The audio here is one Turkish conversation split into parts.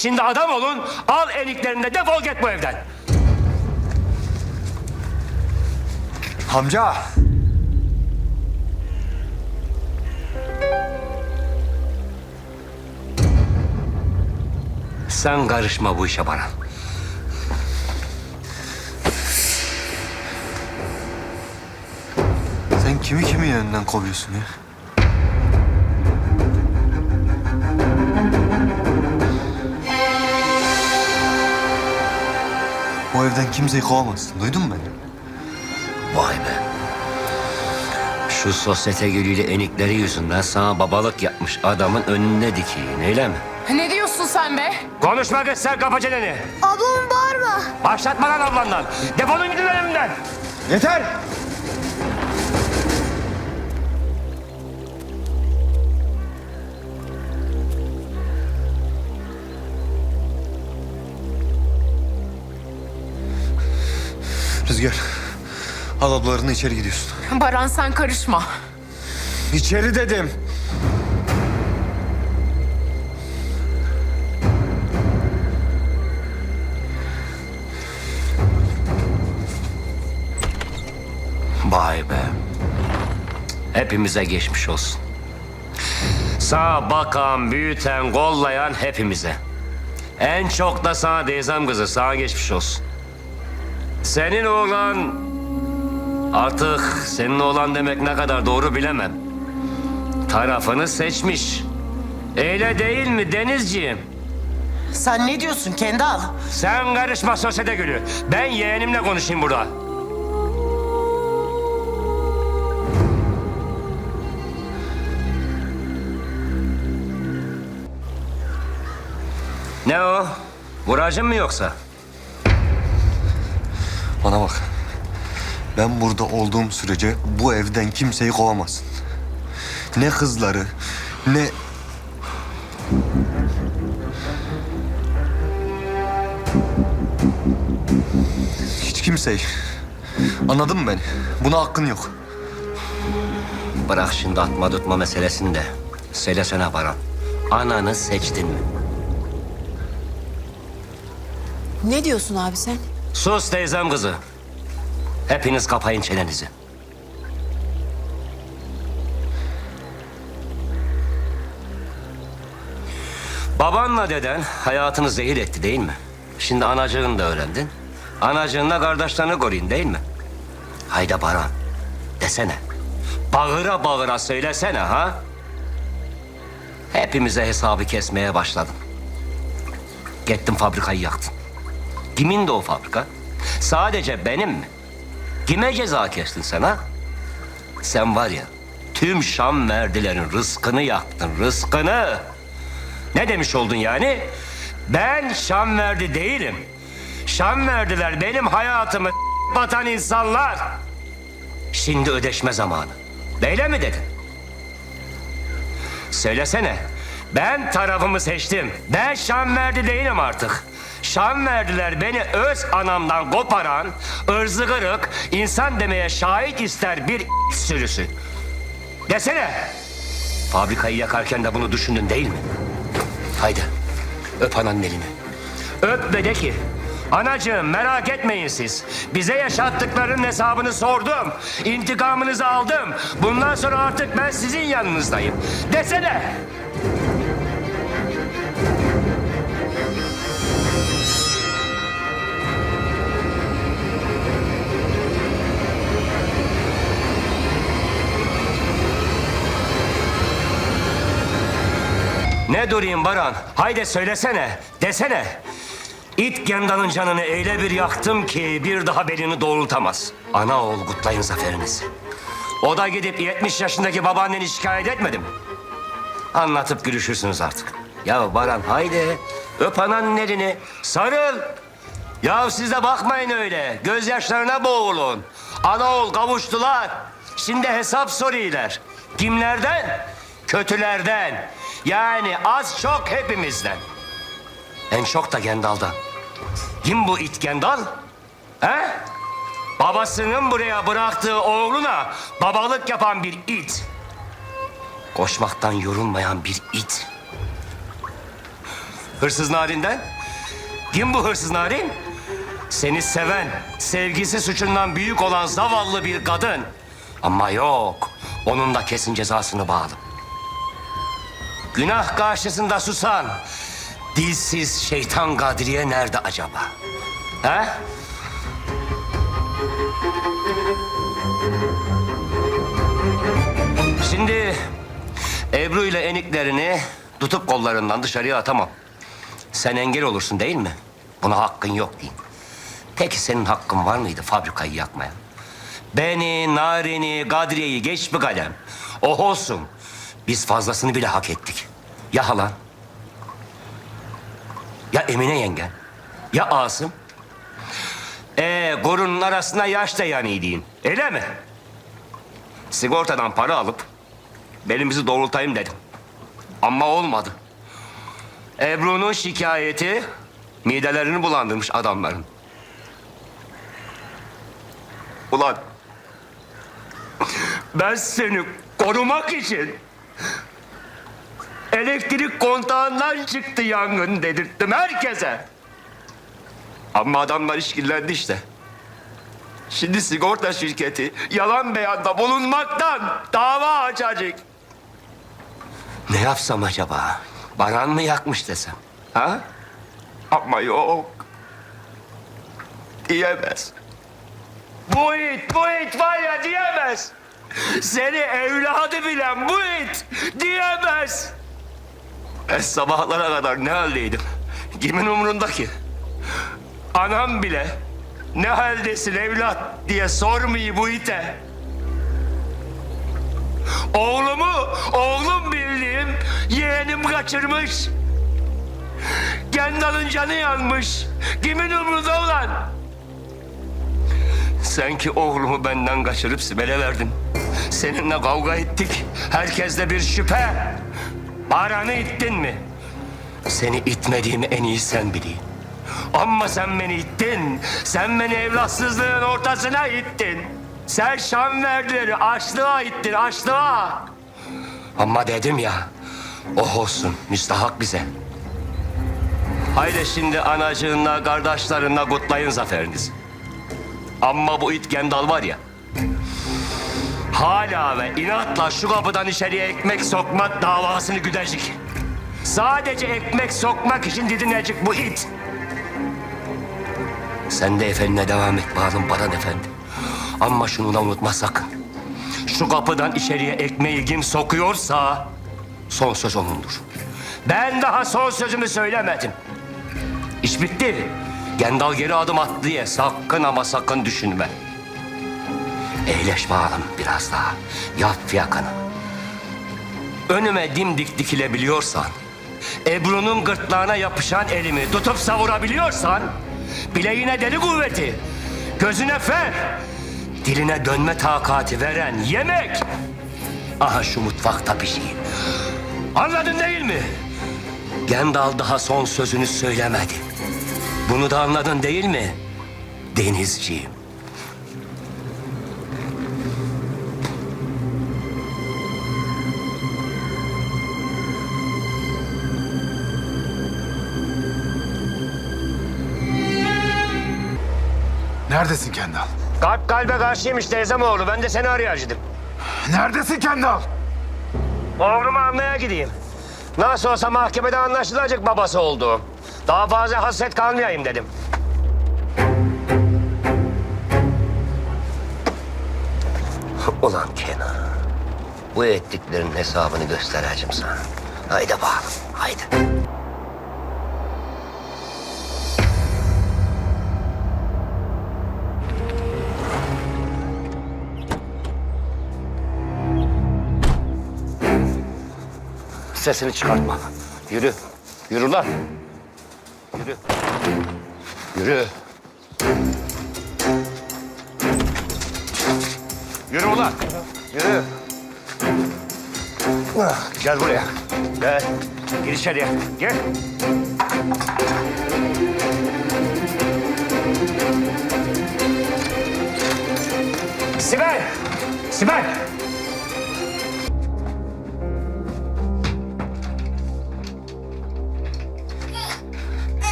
Şimdi adam olun, al eniklerini defol git bu evden. Amca. Sen karışma bu işe bana. Sen kimi kimin yanından kovuyorsun ya? Bu evden kimseyi kovamazsın. Duydun mu beni? Vay be. Şu sosyete gülüyle enikleri yüzünden sana babalık yapmış adamın önünde dikiyin öyle mi? Ne diyorsun sen be? Konuşma kız sen kapa çeneni. Ablamı bağırma. Başlatma lan ablandan. Defolun gidin önümden. Yeter! Rüzgar, al ablalarını içeri gidiyorsun. Baran sen karışma. İçeri dedim. Vay be. Hepimize geçmiş olsun. Sağ bakan, büyüten, kollayan hepimize. En çok da sana teyzem kızı, sana geçmiş olsun. Senin oğlan... Artık senin oğlan demek ne kadar doğru bilemem. Tarafını seçmiş. Öyle değil mi Denizciğim? Sen ne diyorsun Kendal? Sen karışma sosyete gülü. Ben yeğenimle konuşayım burada. Ne o? Vuracın mı yoksa? Bana bak. Ben burada olduğum sürece bu evden kimseyi kovamazsın. Ne kızları, ne... Hiç kimseyi. Anladın mı beni? Buna hakkın yok. Bırak şimdi atma tutma meselesini de. Söylesene Baran. Ananı seçtin mi? Ne diyorsun abi sen? Sus teyzem kızı. Hepiniz kapayın çenenizi. Babanla deden hayatını zehir etti değil mi? Şimdi anacığını da öğrendin. Anacığınla kardeşlerini koruyun değil mi? Hayda Baran. Desene. Bağıra bağıra söylesene ha. Hepimize hesabı kesmeye başladın. Gittin fabrikayı yaktın. Kimin de o fabrika? Sadece benim mi? Kime ceza kestin sen ha? Sen var ya tüm Şam merdilerin rızkını yaktın, rızkını. Ne demiş oldun yani? Ben Şam verdi değilim. Şam verdiler benim hayatımı batan insanlar. Şimdi ödeşme zamanı. Böyle mi dedin? Söylesene. Ben tarafımı seçtim. Ben Şam verdi değilim artık. Şam verdiler beni öz anamdan koparan, ırzı kırık, insan demeye şahit ister bir sürüsü. Desene. Fabrikayı yakarken de bunu düşündün değil mi? Haydi öp ananın elini. Öp ve de ki Anacığım merak etmeyin siz. Bize yaşattıklarının hesabını sordum. İntikamınızı aldım. Bundan sonra artık ben sizin yanınızdayım. Desene. Ne durayım Baran? Haydi söylesene, desene. İt gendanın canını öyle bir yaktım ki bir daha belini doğrultamaz. Ana oğul kutlayın zaferinizi. O da gidip 70 yaşındaki babaanneni şikayet etmedi mi? Anlatıp gülüşürsünüz artık. Ya Baran haydi öp ananın elini, sarıl. Ya siz de bakmayın öyle, gözyaşlarına boğulun. Ana oğul kavuştular. Şimdi hesap soruyorlar. Kimlerden? Kötülerden. Yani az çok hepimizden. En çok da Gendal'dan. Kim bu it Gendal? He? Babasının buraya bıraktığı oğluna babalık yapan bir it. Koşmaktan yorulmayan bir it. Hırsız Narin'den. Kim bu hırsız Narin? Seni seven, sevgisi suçundan büyük olan zavallı bir kadın. Ama yok, onun da kesin cezasını bağlı. Günah karşısında susan, dilsiz şeytan Kadriye nerede acaba? He? Şimdi Ebru ile eniklerini tutup kollarından dışarıya atamam. Sen engel olursun değil mi? Buna hakkın yok diyeyim. Peki senin hakkın var mıydı fabrikayı yakmaya? Beni, Narin'i, Kadriye'yi geç bir kalem. Oh olsun. Biz fazlasını bile hak ettik. Ya halan? Ya Emine yengen? Ya Asım? Ee, gorunun arasına yaş da yanıydıyn. Öyle mi? Sigortadan para alıp belimizi doğrultayım dedim. Ama olmadı. Ebru'nun şikayeti midelerini bulandırmış adamların. Ulan ben seni korumak için elektrik kontağından çıktı yangın dedirttim herkese. Ama adamlar işkillendi işte. Şimdi sigorta şirketi yalan beyanda bulunmaktan dava açacak. Ne yapsam acaba? Baran mı yakmış desem? Ha? Ama yok. Diyemez. Bu it, bu it var ya diyemez. Seni evladı bilen bu it diyemez. Ben sabahlara kadar ne haldeydim? Kimin umurunda ki? Anam bile ne haldesin evlat diye sormuyor bu ite. Oğlumu, oğlum bildiğim yeğenim kaçırmış. Kendal'ın canı yanmış. Kimin umurunda ulan? Sen ki oğlumu benden kaçırıp Sibel'e verdin. Seninle kavga ettik. Herkeste bir şüphe. Baran'ı ittin mi? Seni itmediğimi en iyi sen bileyim. Ama sen beni ittin. Sen beni evlatsızlığın ortasına ittin. Sen şan verdileri açlığa ittin, açlığa. Ama dedim ya, oh olsun, müstahak bize. Haydi şimdi anacığınla, kardeşlerinle kutlayın zaferinizi. Ama bu it Gendal var ya, hala ve inatla şu kapıdan içeriye ekmek sokmak davasını güdecek. Sadece ekmek sokmak için didinecek bu it. Sen de efendine devam et bağlım Baran Efendi. Ama şunu da unutma sakın. Şu kapıdan içeriye ekmeği kim sokuyorsa son söz onundur. Ben daha son sözümü söylemedim. İş bitti. Gendal geri adım attı diye sakın ama sakın düşünme. Eğleş bağlım biraz daha. Yap yakanı. Önüme dimdik dikilebiliyorsan, Ebru'nun gırtlağına yapışan elimi tutup savurabiliyorsan, bileğine deli kuvveti, gözüne fer, diline dönme takati veren yemek. Aha şu mutfakta pişeyim. Anladın değil mi? Gendal daha son sözünü söylemedi. Bunu da anladın değil mi? Denizciğim. Neredesin Kendal? Kalp kalbe karşıymış teyzem oğlu. Ben de seni arayacaktım. Neredesin Kendal? Oğlumu almaya gideyim. Nasıl olsa mahkemede anlaşılacak babası olduğum. Daha fazla hasret kalmayayım dedim. Ulan Kenan. Bu ettiklerin hesabını göstereceğim sana. Haydi bakalım, haydi. Sesini çıkartma. Yürü. Yürü lan. Yürü. Yürü. Yürü ulan. Yürü. Ah, Gel buraya. Gel. Gir içeriye. Gel. Sibel! Sibel!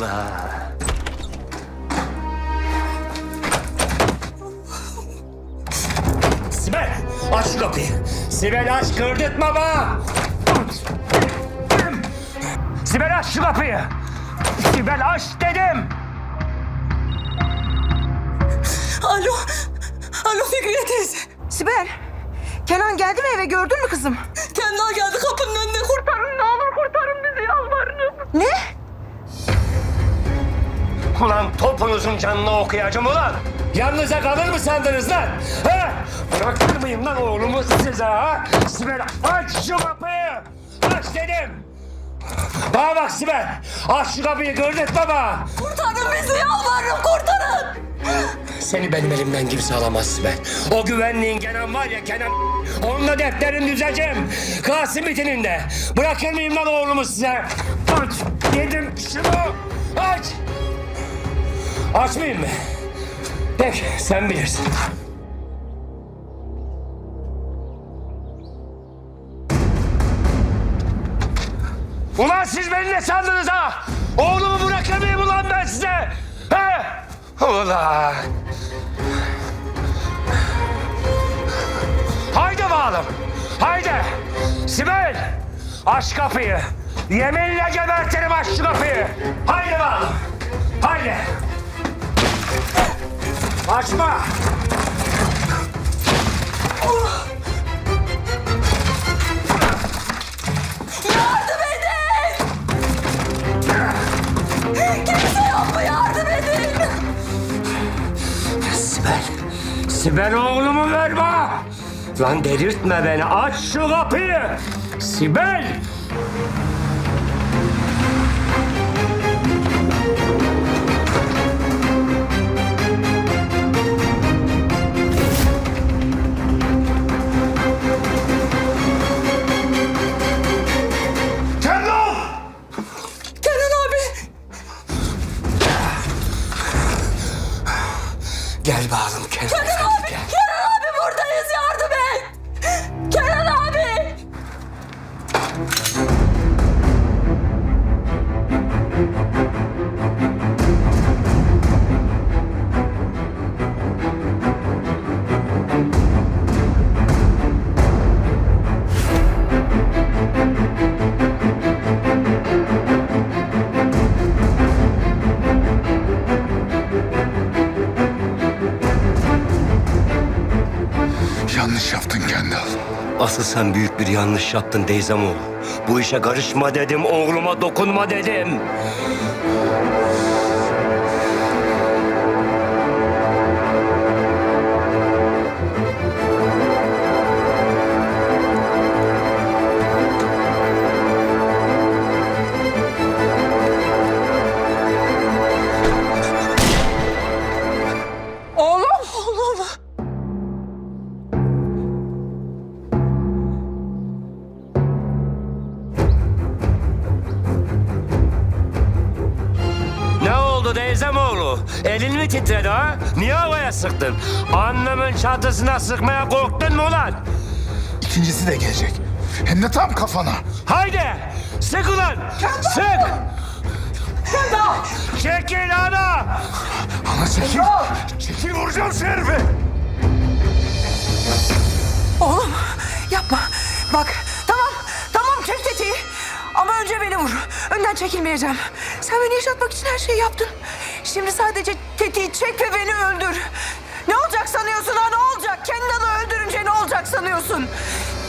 Allah. Sibel aç şu kapıyı. Sibel aç kırdırtma bana. Sibel aç şu kapıyı. Sibel aç dedim. Alo. Alo Fikriye teyze. Sibel, Kenan geldi mi eve gördün mü kızım? Kendal geldi Ulan topunuzun canını okuyacağım ulan. Yalnıza kalır mı sandınız lan? Ha? Bırakır mıyım lan oğlumu size ha? Sibel aç şu kapıyı. Aç dedim. Bana bak Sibel. Aç şu kapıyı gördürtme bana. Kurtarın bizi yalvarırım kurtarın. Seni benim elimden kimse alamaz Sibel. O güvenliğin Kenan var ya Kenan. Onunla defterini düzeceğim. Kasım bitininde. Bırakır mıyım lan oğlumu size? Aç. Dedim şunu. Aç. Açmayayım mı? Peki sen bilirsin. Ulan siz beni ne sandınız ha? Oğlumu bırakır mıyım ulan ben size? He? Ulan. Haydi bakalım. Haydi. Sibel. Aç kapıyı. Yeminle gebertirim aç şu kapıyı. Haydi bakalım. Haydi. Açma. Yardım edin. Kimse yok mu yardım edin. Sibel. Sibel oğlumu ver bana. Lan delirtme beni. Aç şu kapıyı. Sibel. Gel sen büyük bir yanlış yaptın Deyzamoğlu. Bu işe karışma dedim, oğluma dokunma dedim. Titredi ha? Niye havaya sıktın? Annemin çatısına sıkmaya korktun mu ulan? İkincisi de gelecek. Hem de tam kafana. Haydi! Sık ulan! Sık! Çekil ana! Ana çekil. Çekil vuracağım şu herifi. Oğlum, yapma. Bak, tamam, tamam çek tetiği. Ama önce beni vur. Önden çekilmeyeceğim. Sen beni yaşatmak için her şeyi yaptın. Şimdi sadece tetiği çek ve beni öldür. Ne olacak sanıyorsun ha ne olacak? Kendini öldürünce ne olacak sanıyorsun?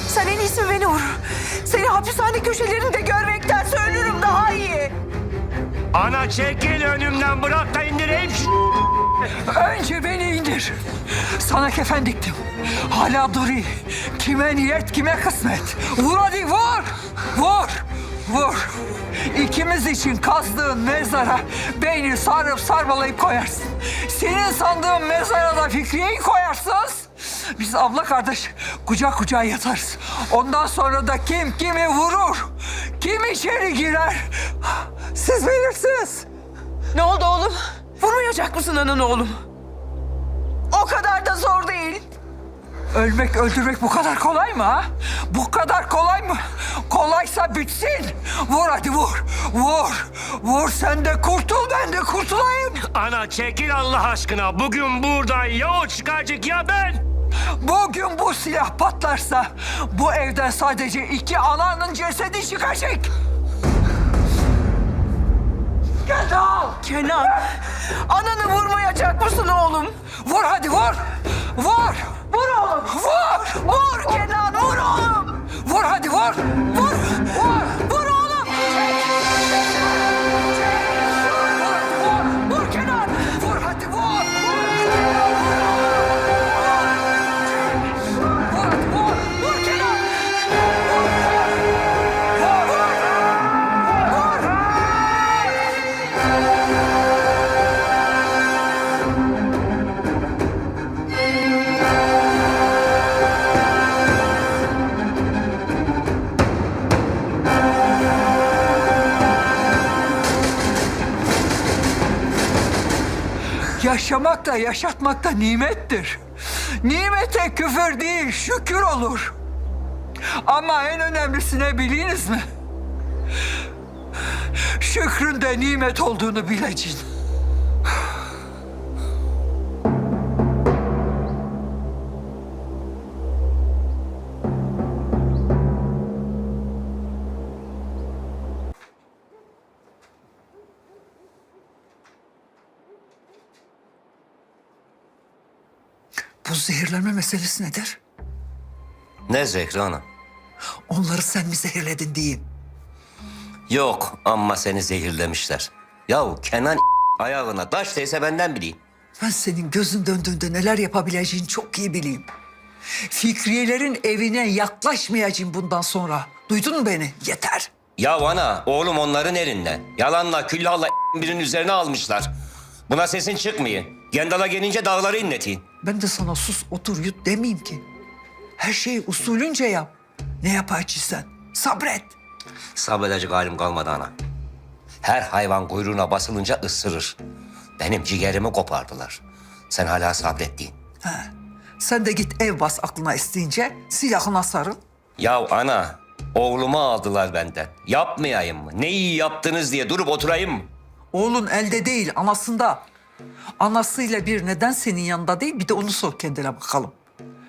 Sen en iyisi beni vur. Seni hapishane köşelerinde görmektense ölürüm daha iyi. Ana çekil önümden bırak da indireyim. Önce beni indir. Sana kefen diktim. Hala duri. Kime niyet kime kısmet. Vur hadi vur. Vur. Vur. İkimiz için kazdığın mezara beni sarıp sarmalayıp koyarsın. Senin sandığın mezara da Fikriye'yi koyarsınız. Biz abla kardeş kucak kucağa yatarız. Ondan sonra da kim kimi vurur, kim içeri girer siz bilirsiniz. Ne oldu oğlum? Vurmayacak mısın anan oğlum? O kadar da zor değil. Ölmek, öldürmek bu kadar kolay mı ha? Bu kadar kolay mı? Kolaysa bitsin. Vur hadi vur. Vur. Vur sen de kurtul ben de kurtulayım. Ana çekil Allah aşkına. Bugün buradan ya o çıkacak ya ben. Bugün bu silah patlarsa bu evden sadece iki ananın cesedi çıkacak. Al. Kenan, ananı vurmayacak mısın oğlum? Vur hadi vur. Vur. Vur oğlum. Vur. Vur Kenan, vur oğlum. Vur hadi vur. Vur. Vur. Yaşamak da yaşatmak da nimettir. Nimete küfür değil, şükür olur. Ama en önemlisi ne biliniz mi? Şükrün de nimet olduğunu bileceksin. Bu zehirlenme meselesi nedir? Ne Zehra ana? Onları sen mi zehirledin diyeyim. Yok amma seni zehirlemişler. Yahu Kenan ayağına taş değse benden bileyim. Ben senin gözün döndüğünde neler yapabileceğini çok iyi bileyim. Fikriyelerin evine yaklaşmayacağım bundan sonra. Duydun mu beni? Yeter. Ya ana oğlum onların elinde. Yalanla küllalla birinin üzerine almışlar. Buna sesin çıkmıyor. Gendala gelince dağları inletin. Ben de sana sus otur yut demeyeyim ki. Her şeyi usulünce yap. Ne yapacaksın? Sabret. Sabredecek halim kalmadı ana. Her hayvan kuyruğuna basılınca ısırır. Benim ciğerimi kopardılar. Sen hala sabrettiğin. Sen de git ev bas aklına isteyince silahına sarıl. Ya ana, oğlumu aldılar benden. Yapmayayım mı? Ne iyi yaptınız diye durup oturayım mı? Oğlun elde değil anasında. Anasıyla bir neden senin yanında değil bir de onu sor kendine bakalım.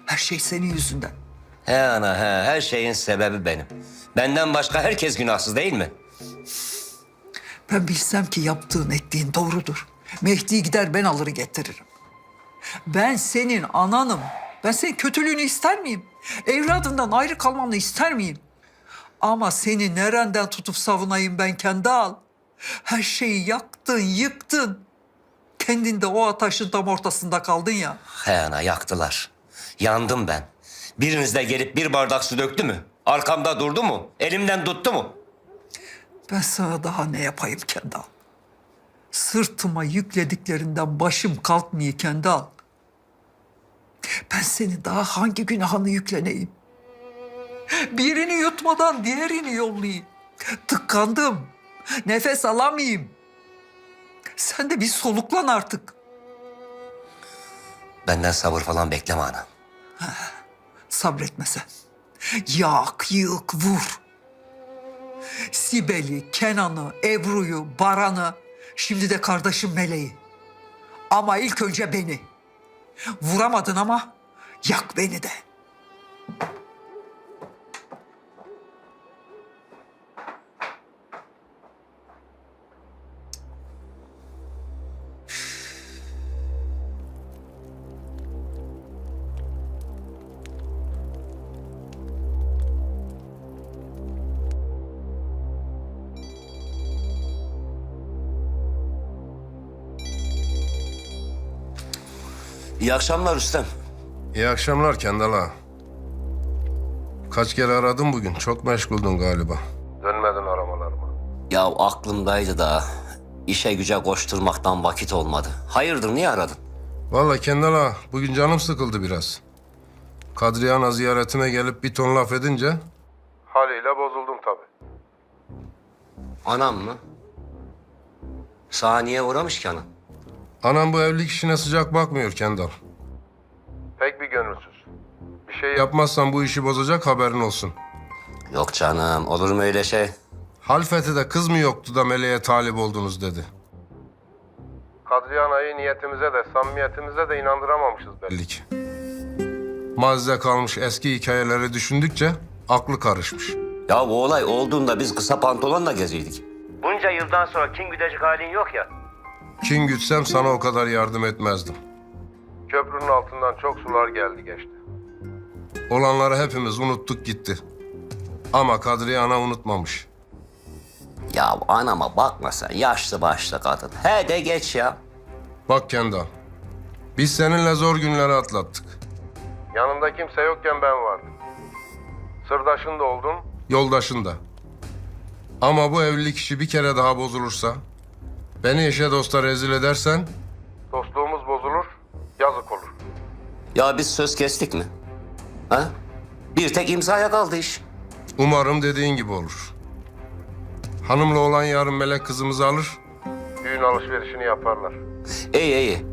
Her şey senin yüzünden. He ana he, her şeyin sebebi benim. Benden başka herkes günahsız değil mi? Ben bilsem ki yaptığın ettiğin doğrudur. Mehdi'yi gider ben alır getiririm. Ben senin ananım. Ben senin kötülüğünü ister miyim? Evladından ayrı kalmanı ister miyim? Ama seni nereden tutup savunayım ben kendi al. Her şeyi yaktın, yıktın. Kendin de o ataşın tam ortasında kaldın ya. He ana yaktılar. Yandım ben. Biriniz de gelip bir bardak su döktü mü? Arkamda durdu mu? Elimden tuttu mu? Ben sana daha ne yapayım Kendal? Sırtıma yüklediklerinden başım kalkmıyor Kendal. Ben seni daha hangi günahını yükleneyim? Birini yutmadan diğerini yollayayım. Tıkandım. Nefes alamayayım. Sen de bir soluklan artık. Benden sabır falan bekleme ana. Sabretme sen. Yak, yık, vur. Sibel'i, Kenan'ı, Ebru'yu, Baran'ı, şimdi de kardeşim Meleği. Ama ilk önce beni. Vuramadın ama yak beni de. İyi akşamlar Rüstem. İyi akşamlar Kendala. Kaç kere aradım bugün. Çok meşguldün galiba. Dönmedin aramalarıma. Ya aklımdaydı da işe güce koşturmaktan vakit olmadı. Hayırdır niye aradın? Vallahi Kendala bugün canım sıkıldı biraz. Kadriye Ana ziyaretime gelip bir ton laf edince... Haliyle bozuldum tabii. Anam mı? Saniye uğramış ki anam. Anam bu evlilik işine sıcak bakmıyor Kendal. Pek bir gönülsüz. Bir şey yapmazsan bu işi bozacak haberin olsun. Yok canım olur mu öyle şey? Halfeti'de kız mı yoktu da Meleğe talip oldunuz dedi. Kadriye Ana'yı niyetimize de samimiyetimize de inandıramamışız belli ki. Mazide kalmış eski hikayeleri düşündükçe aklı karışmış. Ya bu olay olduğunda biz kısa pantolonla geziydik. Bunca yıldan sonra kim güdecek halin yok ya. Kin gütsem sana o kadar yardım etmezdim. Köprünün altından çok sular geldi geçti. Olanları hepimiz unuttuk gitti. Ama Kadriye Ana unutmamış. Ya anama bakma sen yaşlı başlı kadın. He de geç ya. Bak Kendal, biz seninle zor günleri atlattık. Yanında kimse yokken ben vardım. Sırdaşın da oldum, yoldaşın da. Ama bu evlilik işi bir kere daha bozulursa, beni eşe dosta rezil edersen... Dostluğumuz bozulur, yazık olur. Ya biz söz kestik mi? Ha? Bir tek imzaya kaldı iş. Umarım dediğin gibi olur. Hanımla olan yarın melek kızımızı alır, düğün alışverişini yaparlar. İyi iyi.